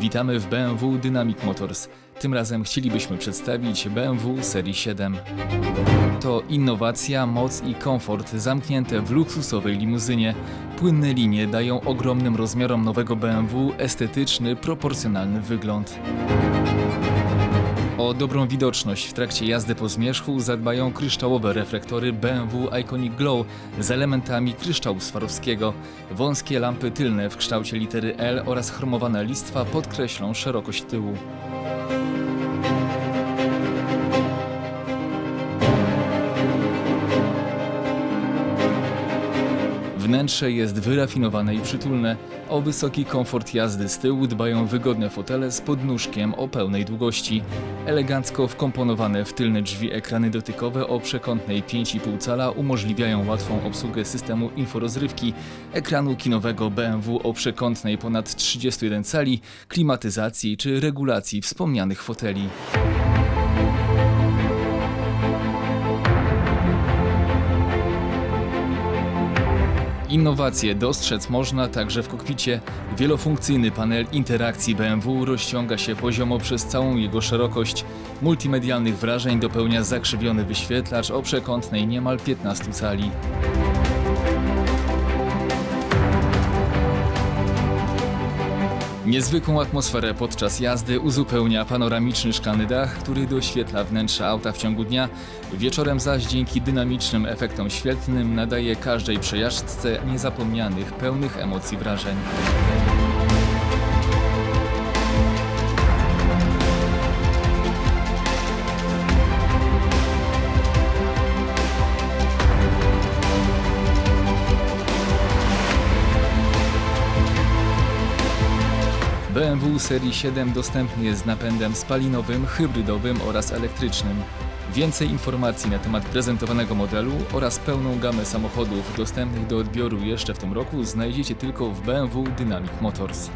Witamy w BMW Dynamic Motors. Tym razem chcielibyśmy przedstawić BMW serii 7. To innowacja, moc i komfort zamknięte w luksusowej limuzynie. Płynne linie dają ogromnym rozmiarom nowego BMW estetyczny, proporcjonalny wygląd. O dobrą widoczność w trakcie jazdy po zmierzchu zadbają kryształowe reflektory BMW Iconic Glow z elementami kryształu swarowskiego. Wąskie lampy tylne w kształcie litery L oraz chromowana listwa podkreślą szerokość tyłu. Wnętrze jest wyrafinowane i przytulne. O wysoki komfort jazdy z tyłu dbają wygodne fotele z podnóżkiem o pełnej długości. Elegancko wkomponowane w tylne drzwi ekrany dotykowe o przekątnej 5,5 cala umożliwiają łatwą obsługę systemu inforozrywki, ekranu kinowego BMW o przekątnej ponad 31 cali, klimatyzacji czy regulacji wspomnianych foteli. Innowacje dostrzec można także w kokpicie. Wielofunkcyjny panel interakcji BMW rozciąga się poziomo przez całą jego szerokość. Multimedialnych wrażeń dopełnia zakrzywiony wyświetlacz o przekątnej niemal 15 cali. Niezwykłą atmosferę podczas jazdy uzupełnia panoramiczny szklany dach, który doświetla wnętrze auta w ciągu dnia. Wieczorem zaś dzięki dynamicznym efektom świetlnym nadaje każdej przejażdżce niezapomnianych, pełnych emocji wrażeń. BMW serii 7 dostępny jest z napędem spalinowym, hybrydowym oraz elektrycznym. Więcej informacji na temat prezentowanego modelu oraz pełną gamę samochodów dostępnych do odbioru jeszcze w tym roku znajdziecie tylko w BMW Dynamic Motors.